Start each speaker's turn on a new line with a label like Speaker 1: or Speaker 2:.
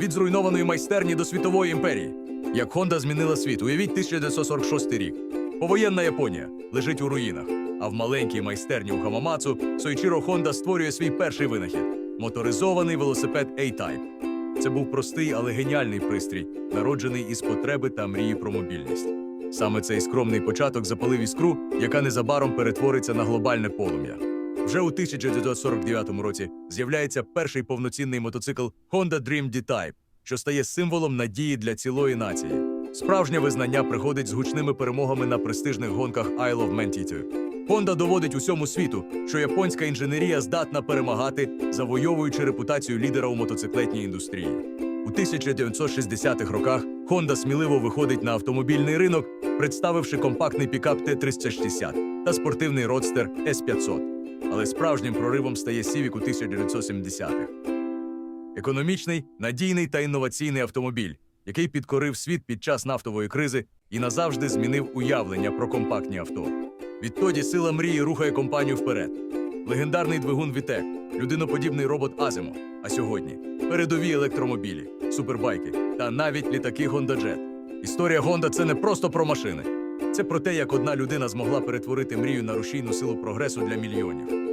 Speaker 1: від зруйнованої майстерні до світової імперії. Як Honda змінила світ, уявіть 1946 рік. Повоєнна Японія лежить у руїнах, а в маленькій майстерні у Хамамацу Сойчіро Honda створює свій перший винахід моторизований велосипед A-Type. Це був простий, але геніальний пристрій, народжений із потреби та мрії про мобільність. Саме цей скромний початок запалив іскру, яка незабаром перетвориться на глобальне полум'я. Вже у 1949 році з'являється перший повноцінний мотоцикл Honda Dream D-Type, що стає символом надії для цілої нації. Справжнє визнання приходить з гучними перемогами на престижних гонках Isle of T2. Honda доводить усьому світу, що японська інженерія здатна перемагати, завойовуючи репутацію лідера у мотоциклетній індустрії. У 1960-х роках Honda сміливо виходить на автомобільний ринок, представивши компактний пікап Т-360 та спортивний родстер С-500. Але справжнім проривом стає Civic у 1970-х. Економічний, надійний та інноваційний автомобіль, який підкорив світ під час нафтової кризи і назавжди змінив уявлення про компактні авто. Відтоді сила мрії рухає компанію вперед. Легендарний двигун Вітек, людиноподібний робот Азимо. А сьогодні передові електромобілі, супербайки та навіть літаки Honda Jet. Історія Honda – це не просто про машини. Це про те, як одна людина змогла перетворити мрію на рушійну силу прогресу для мільйонів.